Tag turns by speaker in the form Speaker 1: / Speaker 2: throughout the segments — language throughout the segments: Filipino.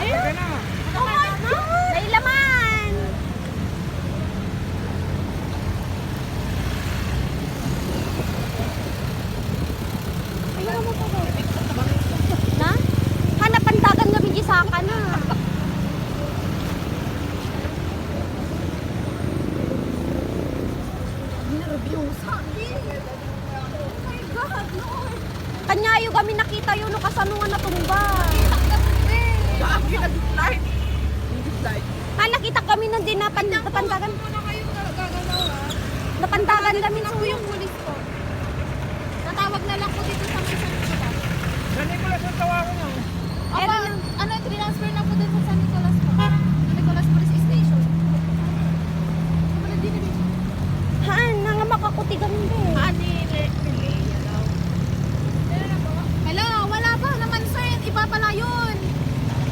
Speaker 1: Taga na.
Speaker 2: Oh my God! May laman! Ayaw mo ba? Na? Na. Nervyosa. Oh my God, Lord. Kanyayo kami nakita yun, no kasanungan na tumba.
Speaker 1: Bakit nag-flight? Nag-flight.
Speaker 2: Ah, nakita kami nung din napan, napandagan.
Speaker 1: Kayo gagalaw ha.
Speaker 2: Napandagan kami
Speaker 1: Ako
Speaker 2: sa
Speaker 1: yung pulis ko. Natawag na lang ko dito sa may San Nicolas. San Nicolas ang tawagan niyo.
Speaker 2: Aba,
Speaker 3: ano, transfer na po din sa San Nicolas po. San Nicolas Police Station. Wala din namin.
Speaker 2: haan, nga makakuti kami din.
Speaker 1: Ani, Leia daw.
Speaker 3: Hello, wala pa naman sir. Iba pala yun.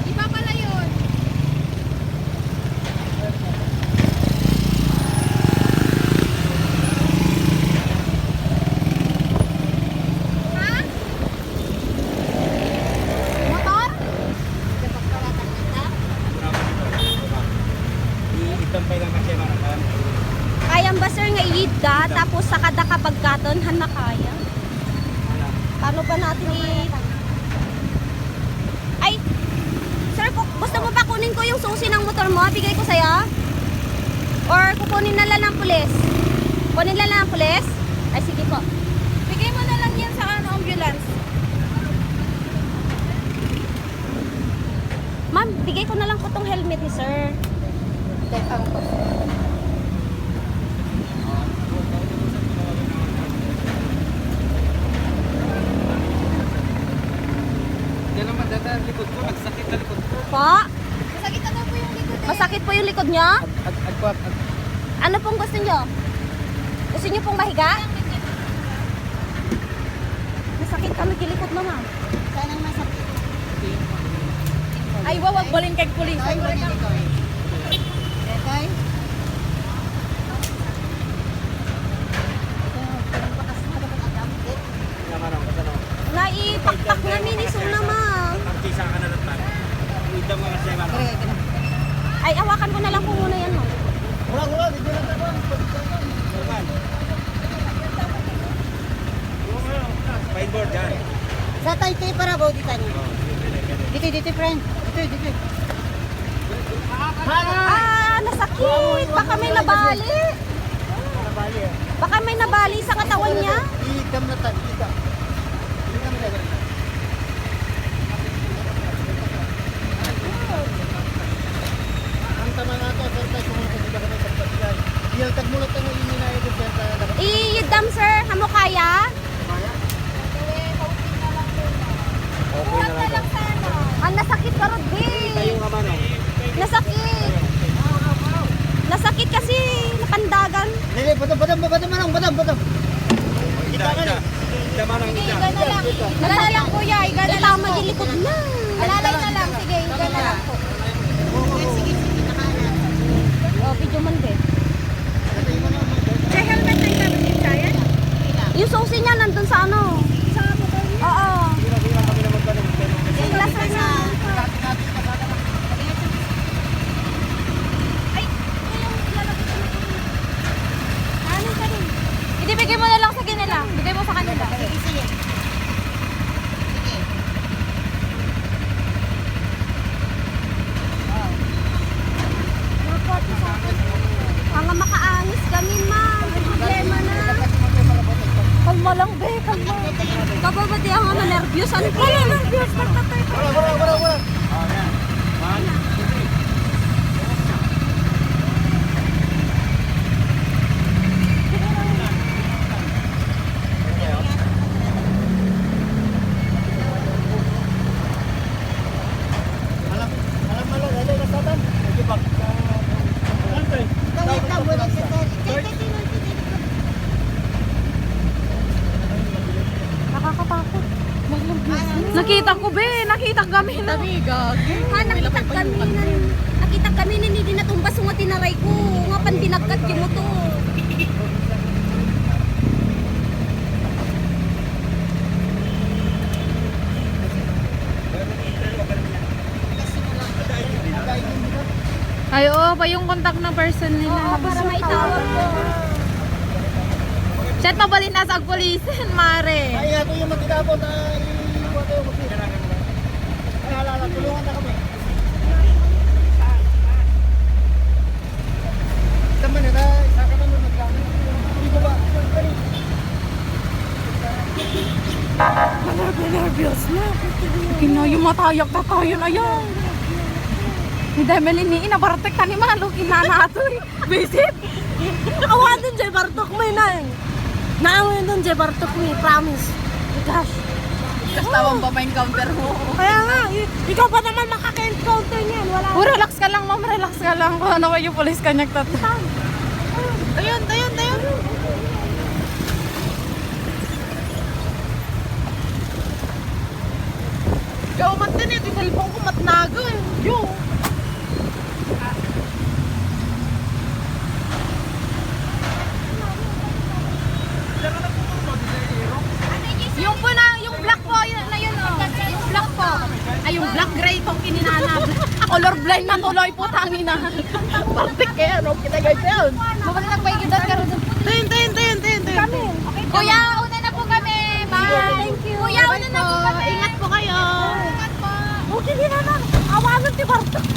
Speaker 3: Iba pala yun. Ha? Motor?
Speaker 4: Itampay lang kasi marakan.
Speaker 2: Kaya ba sir nga iid ka, tapos sa kada kapagkaton, han na kaya? Paano ba natin i... Ay! Sir, gusto mo ba kunin ko yung susi ng motor mo? Bigay ko sa'yo? Or kukunin na lang ng pulis? Kunin na lang ng pulis? Ay, sige po.
Speaker 3: Bigay mo na lang yan sa ano, ambulance.
Speaker 2: Ma'am, bigay ko na lang po tong helmet ni sir.
Speaker 4: Yan naman, data ang likod ko. Nagsakit na likod ko.
Speaker 2: Po?
Speaker 3: Masakit na daw po yung
Speaker 2: Masakit po yung likod niyo?
Speaker 4: Ag, ag, ag, ag,
Speaker 2: Ano pong gusto niyo? Gusto niyo pong mahiga? Masakit kami gilikod mo, ma'am.
Speaker 3: Saan ang masakit?
Speaker 2: Ay, wawag balin kay pulis.
Speaker 3: Ay. Dekay?
Speaker 4: naman ako. Kasano?
Speaker 2: Naipakpak namin ni Suna, ma'am.
Speaker 4: Ang tisa ka na lang. Idam nga kasi mara.
Speaker 2: Ay, awakan ko na lang po muna yan, ma'am.
Speaker 4: Wala, wala. Dito lang tayo. Normal. Spineboard yan.
Speaker 3: Sa tayo kayo para body niya.
Speaker 4: Oh.
Speaker 3: Dito, dito, friend. Dito, dito.
Speaker 2: Ah, nasakit. Baka may nabali. Baka may nabali sa katawan niya.
Speaker 4: Idam na tayo. Idam. Idam na tayo. Ang tama nga to, sir, tayo kung nakikita ka ng pagpasyan. Iyal tagmulat ang ininayad ko, sir, tayo dapat
Speaker 2: Iyidam, sir. Hamo kaya?
Speaker 4: kaya. Okay na
Speaker 3: na lang.
Speaker 2: Ah, nasakit ka
Speaker 4: man, oh.
Speaker 2: Nasakit. Nasakit kasi napandagan.
Speaker 4: Dili, badam, badam, badam, badam, badam, badam. Ida, ida. Ida man ang ida.
Speaker 3: Iga na lang. Iga na lang, kuya. Iga na lang
Speaker 2: Tama
Speaker 3: po.
Speaker 2: yung likod na.
Speaker 3: Alalay na lang. Sige, iga na lang po. Sige, sige. Nakaharap.
Speaker 2: Oh, video man, babe.
Speaker 1: May helmet na itanong din kaya?
Speaker 2: Yung susi niya nandun sa ano.
Speaker 1: Sa motor niya.
Speaker 2: Oo.
Speaker 4: Hindi na, hindi na kami na magtanong.
Speaker 2: Yung laser na. Ay, ano ka rin?
Speaker 3: Hindi, bigay mo na lang sa kanila. Bigay mo sa kanila. Sige, sige.
Speaker 2: Mga makaangis kami, ma'am. May problema na. Kalma lang, be. Kalma. Kababati ako na nervyos. Ano na nervyos? Magtatay ka.
Speaker 4: Wala, wala, wala. One, Ah, kami na.
Speaker 3: Kami,
Speaker 2: gagi. Nakita kami na. Nakita kami na hindi natumba sa mga tinaray ko. Nga pan binagkat yung mo to.
Speaker 3: Ay, oo, pa yung contact ng person nila.
Speaker 2: Oo, para maitawag ko.
Speaker 3: Chat, pabalin na sa police, mare.
Speaker 4: Ay, ako yung magkikapot ay... Ay, ako yung magkikapot halala, tulungan na kami. Tama na, isa ka na nun nagkami. Hindi ko ba? Dali.
Speaker 3: Kinayo matayak na tayo na yan. Hindi, Melanie, inabartek ka ni Malo, kinanato. Visit.
Speaker 2: Awa din, Jay Bartok mo na eh. Naawin dun, Jay Bartok mo promise. Gosh.
Speaker 3: Kastawan pa ma-encounter mo.
Speaker 2: Kaya nga, ikaw pa naman makaka-encounter niyan. Wala.
Speaker 3: Oh, relax ka lang, ma'am. Relax ka lang. Kung ano kayo, police ka niyag tata. Ayun, ayun, ayun. Yo, mat din eh. Di cellphone ko matnago eh. Yo. Yung po na, yung black po, yun na yun oh. Yung black po. Ay, yung black gray pong kininanab. Color blind na tuloy po, tangin na. Partik kaya, no? Kita guys yun. Mabali nagpaigidat ka rin. Tayin, tayin, tayin, tayin, tayin.
Speaker 2: Kami.
Speaker 3: Kuya, una na po kami. Bye.
Speaker 2: Thank you.
Speaker 3: Kuya, una na po kami. Ingat po kayo. Ingat po.
Speaker 2: Okay din naman. Awanan si Bartok.